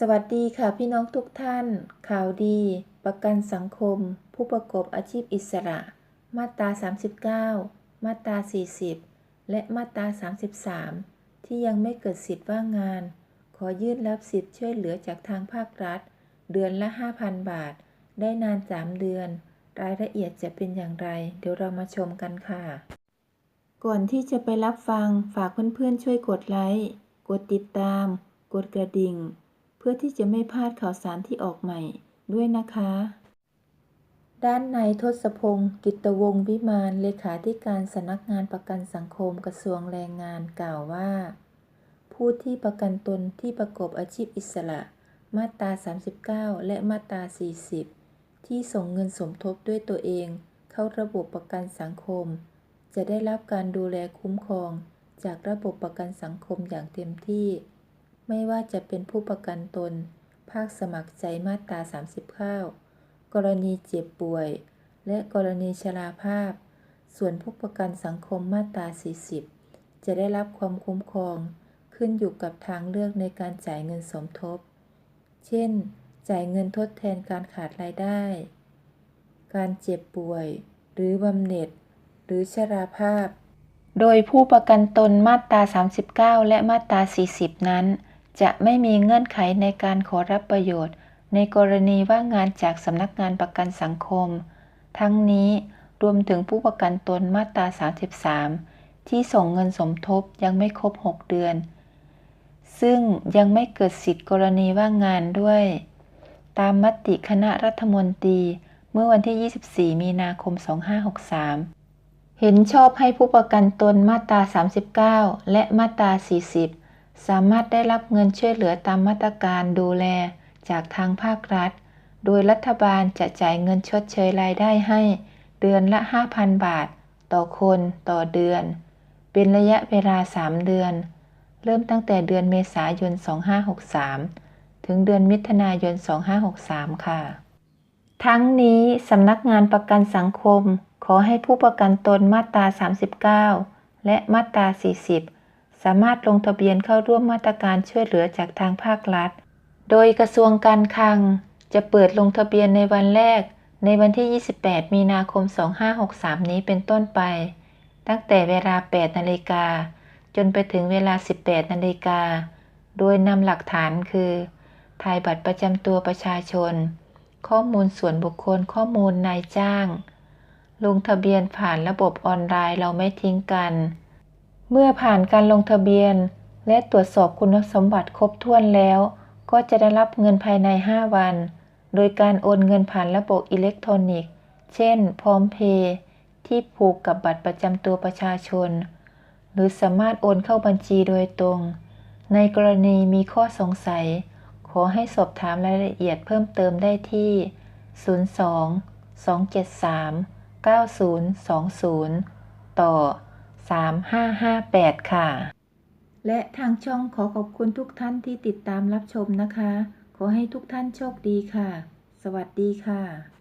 สวัสดีค่ะพี่น้องทุกท่าน ข่าวดี ประกันสังคม ผู้ประกอบอาชีพอิสระ มาตรา 39 มาตรา 40 และมาตรา 33 ที่ยังไม่เกิดสิทธิ์ว่างงาน ขอยื่นรับสิทธิ์ช่วยเหลือจากทางภาครัฐ เดือนละ 5,000 บาท ได้นาน 3 เดือน รายละเอียดจะเป็นอย่างไร เดี๋ยวเรามาชมกันค่ะ ก่อนที่จะไปรับฟังฝากเพื่อนๆช่วยกดไลค์กดติดตาม กดกระดิ่ง พื่อที่จะไม่พลาดข่าวสารที่ออกใหม่ด้วยนะคะ ด้านนายทศพงศ์กิตวงศ์วิมานเลขาธิการสำนักงานประกันสังคมกระทรวงแรงงานกล่าวว่า ผู้ที่ประกันตนที่ประกอบอาชีพอิสระ มาตรา 39 และมาตรา 40 ที่ส่งเงินสมทบด้วยตัวเอง เข้าระบบประกันสังคม จะได้รับการดูแลคุ้มครอง จากระบบประกันสังคมอย่างเต็มที่ ไม่ว่าจะเป็นผู้ประกันตน ภาคสมัครใจมาตรา39 กรณีเจ็บป่วย และกรณีชราภาพ ส่วนผู้ประกันสังคมมาตรา40 จะได้รับความคุ้มครอง ขึ้นอยู่กับทางเลือกในการจ่ายเงินสมทบ เช่น จ่ายเงินทดแทนการขาดรายได้ การเจ็บป่วย หรือบำเหน็จ หรือชราภาพโดยผู้ประกันตนมาตรา 39 และมาตรา 40 นั้น จะไม่มีเงื่อนไขในการขอรับประโยชน์ ในกรณีว่างงานจากสำนักงานประกันสังคม ทั้งนี้รวมถึงผู้ประกันตนมาตรา 33 ที่ส่งเงินสมทบยังไม่ครบ 6 เดือน ซึ่งยังไม่เกิดสิทธิกรณีว่างงานด้วย ตามมติคณะรัฐมนตรีเมื่อวันที่ 24 มีนาคม 2563 เห็นชอบให้ผู้ประกันตนมาตรา 39 และมาตรา 40 สามารถได้รับเงินช่วยเหลือตามมาตรการดูแลจากทางภาครัฐ โดยรัฐบาลจะจ่ายเงินชดเชยรายได้ให้ เดือนละ 5,000 บาท ต่อคนต่อเดือน เป็นระยะเวลา 3 เดือน เริ่มตั้งแต่เดือนเมษายน 2563 ถึงเดือนมิถุนายน 2563 ค่ะ ทั้งนี้สำนักงานประกันสังคม ขอให้ผู้ประกันตนมาตรา 39 และมาตรา 40 สามารถลงทะเบียนเข้าร่วมมาตรการช่วยเหลือจากทางภาครัฐ โดยกระทรวงการคลัง จะเปิดลงทะเบียนในวันแรก ในวันที่ 28 มีนาคม 2563 นี้เป็นต้นไป ตั้งแต่เวลา 8 นาฬิกา จนไปถึงเวลา 18 นาฬิกา โดยนำหลักฐานคือถ่ายบัตรประจำตัวประชาชน ข้อมูลส่วนบุคคล ข้อมูลนายจ้าง ลงทะเบียนผ่านระบบออนไลน์เราไม่ทิ้งกัน เมื่อผ่านการลงทะเบียน และตรวจสอบคุณสมบัติครบถ้วนแล้ว ก็จะได้รับเงินภายใน 5 วัน โดยการโอนเงินผ่านระบบอิเล็กทรอนิกส์ เช่น พร้อมเพย์ที่ผูกกับบัตรประจำตัวประชาชน หรือสามารถโอนเข้าบัญชีโดยตรง ในกรณีมีข้อสงสัย ขอให้สอบถามรายละเอียดเพิ่มเติมได้ที่ 02 273 9020 ต่อ 3558 ค่ะ และทางช่องขอขอบคุณทุกท่านที่ติดตามรับชมนะคะ ขอให้ทุกท่านโชคดีค่ะ สวัสดีค่ะ